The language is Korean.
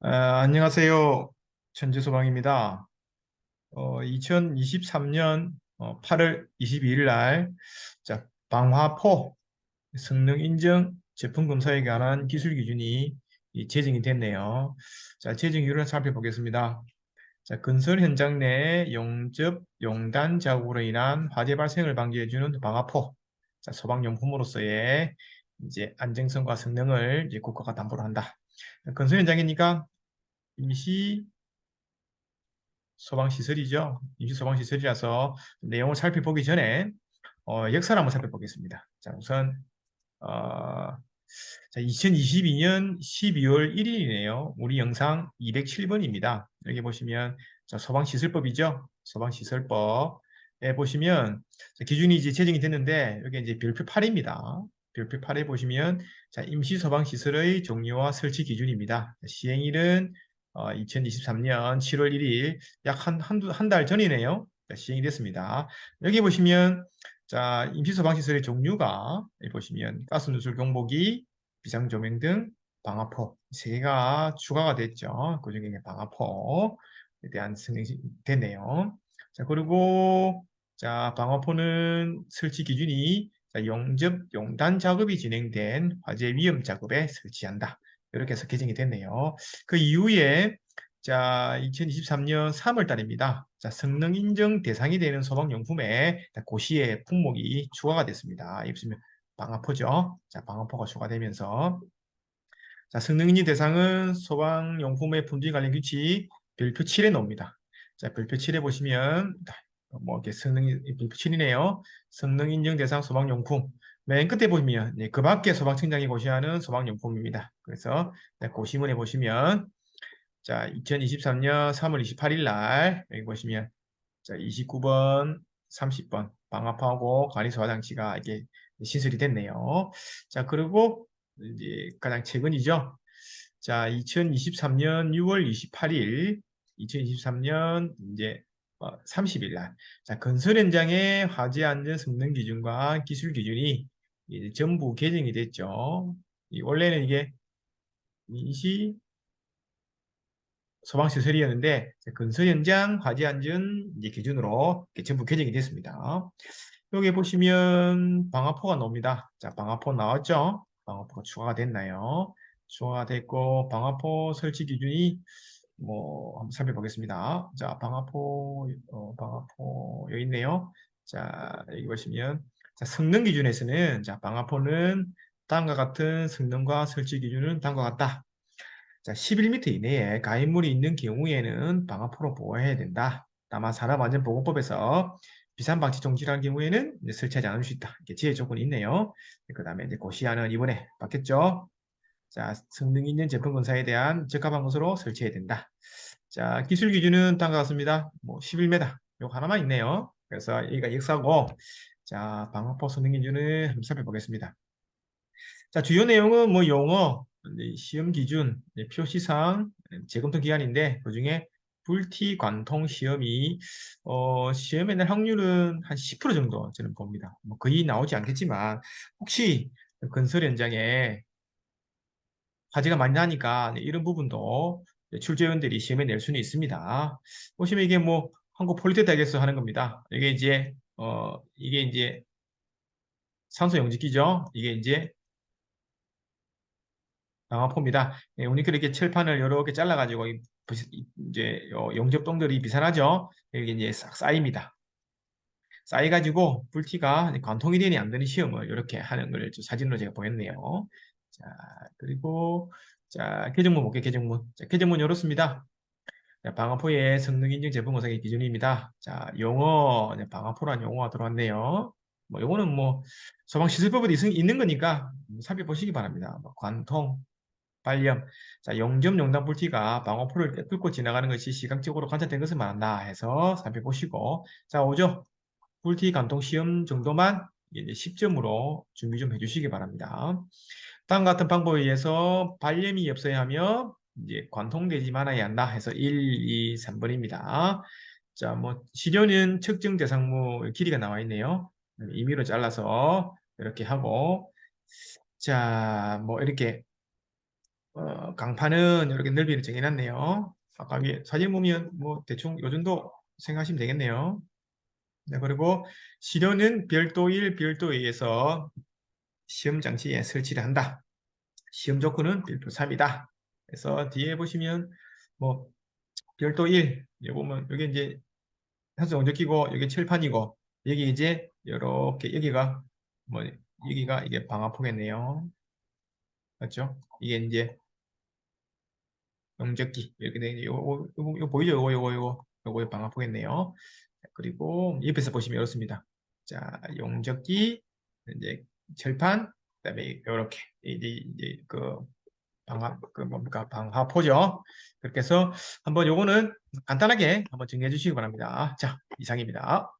아, 안녕하세요. 천재소방입니다. 어, 2023년 8월 22일 날 자, 방화포 성능 인증 제품 검사에 관한 기술 기준이 이 제정이 됐네요. 자, 제정 이유를 살펴보겠습니다. 자, 건설 현장 내 용접, 용단 작업으로 인한 화재 발생을 방지해주는 방화포 자, 소방용품으로서의 이제 안정성과 성능을 이제 국가가 담보를 한다. 건설 현장이니까 임시 소방시설이죠. 임시 소방시설이라서 내용을 살펴보기 전에 어, 역사를 한번 살펴보겠습니다. 자, 우선 어, 자, 2022년 12월 1일이네요. 우리 영상 207번입니다. 여기 보시면 자, 소방시설법이죠. 소방시설법에 보시면 자, 기준이 이제 제정이 됐는데 여기 이제 별표 8입니다. 별표 8에 보시면 자, 임시 소방시설의 종류와 설치 기준입니다. 시행일은 어, 2023년 7월 1일 약 한 한 달 전이네요. 자, 시행이 됐습니다. 여기 보시면 자, 임시 소방시설의 종류가 보시면 가스 누출 경보기, 비상 조명 등 방화포 세 개가 추가가 됐죠. 그 중에 방화포에 대한 승인이 됐네요. 자, 그리고 자, 방화포는 설치 기준이 자, 용접, 용단 작업이 진행된 화재 위험 작업에 설치한다. 이렇게 해서 개정이 됐네요. 그 이후에 자 2023년 3월 달입니다. 자 성능 인정 대상이 되는 소방용품에 고시의 품목이 추가가 됐습니다. 입으면 방화포죠. 자 방화포가 추가되면서 자 성능 인증 대상은 소방용품의 품질 관련 규칙 별표 7에 나옵니다. 자 별표 7에 보시면 뭐 이렇게 성능 별표 7이네요. 성능 인증 대상 소방용품 맨 끝에 보시면 네, 그 밖에 소방청장이 고시하는 소방용품입니다. 그래서 네, 고시문에 보시면 자 2023년 3월 28일 날 여기 보시면 자 29번 30번 방화포하고 관리소 화 장치가 이게 신설이 됐네요. 자 그리고 이제 가장 최근이죠. 자 2023년 6월 28일 2023년 이제 30일 날 자, 건설 현장의 화재 안전 성능 기준과 기술 기준이 전부 개정이 됐죠. 원래는 이게 민시 소방시설이었는데 건설 현장 화재 안전 기준으로 전부 개정이 됐습니다. 여기 보시면 방화포가 나옵니다. 자, 방화포 나왔죠? 방화포가 추가가 됐나요? 추가가 됐고 방화포 설치 기준이 뭐 한번 살펴보겠습니다. 자, 방화포 어, 방화포 여기 있네요. 자, 여기 보시면 자, 성능 기준에서는 자, 방화포는 다음과 같은 성능과 설치 기준은 다음과 같다. 자, 11m 이내에 가인물이 있는 경우에는 방화포로 보호해야 된다. 다만 산업안전보건법에서 비산 방치 정지라는 경우에는 설치하지 않을 수 있다. 이렇게 지혜 조건이 있네요. 그 다음에 이제 고시안은 이번에 바뀌었죠. 자, 성능 있는 제품 검사에 대한 적합한 것으로 설치해야 된다. 자, 기술 기준은 다음과 같습니다. 뭐 11m. 요거 하나만 있네요. 그래서 여기가 역사고 자, 방어포 성능 기준을 한번 살펴보겠습니다. 자, 주요 내용은 뭐 용어, 시험 기준, 표시상, 재검토 기간인데 그 중에 불티 관통 시험이 어, 시험에 낼 확률은 한 10% 정도 저는 봅니다. 뭐 거의 나오지 않겠지만 혹시 건설 현장에 화재가 많이 나니까 이런 부분도 출제원들이 시험에 낼 수는 있습니다. 보시면 이게 뭐 한국 폴리테크에서 하는 겁니다. 이게 이제 어, 이게 이제 산소 용접기죠. 이게 이제 방화포입니다. 예, 우니까 이렇게 칠판을 이렇게 잘라가지고 이제 용접동들이 비산하죠. 여기 이제 싹 쌓입니다. 쌓여가지고 불티가 관통이 되니 안 되는 시험을 이렇게 하는 걸 사진으로 제가 보였네요. 자 그리고 자 개정문 볼게요. 개정문. 자, 개정문 이렇습니다. 방화포의 성능 인증 검사의 기준입니다. 자, 용어, 방화포란 용어가 들어왔네요. 뭐, 요거는 뭐, 소방 시설법에 있는 거니까 살펴 보시기 바랍니다. 뭐 관통, 발염. 자, 용접 용단 불티가 방화포를 뚫고 지나가는 것이 시각적으로 관찰된 것을 말한다 해서 살펴보시고. 자, 오죠. 불티 관통 시험 정도만 이제 10점으로 준비 좀 해주시기 바랍니다. 다음 같은 방법에 의해서 발염이 없어야 하며 이제 관통되지 말아야 한다 해서 1, 2, 3번입니다. 자, 뭐 시료는 측정 대상무 길이가 나와 있네요. 임의로 잘라서 이렇게 하고 자, 뭐 이렇게 어, 강판은 이렇게 넓이를 정해놨네요. 아까 위에 사진 보면 뭐 대충 요 정도 생각하시면 되겠네요. 네, 그리고 시료는 별도 1, 별도 2에서 시험 장치에 설치를 한다. 시험 조건은 별도 3이다. 그래서 뒤에 보시면 뭐 별도 1, 여기 보면 여기 이제 산소 용접기고 여기 칠판이고 여기 이제 이렇게 여기가 뭐 여기가 이게 방화포겠네요. 맞죠? 이게 이제 용접기 이렇게 돼 요거 요거 요거 보이죠? 요거 요거 요거 요거 방화포겠네요. 자, 그리고 옆에서 보시면 이렇습니다. 자, 용접기 이제 철판 그다음에 이렇게 이제 이제 그 방화 그 뭡니까 방화포죠. 그렇게 해서 한번 요거는 간단하게 한번 정리해 주시기 바랍니다. 자, 이상입니다.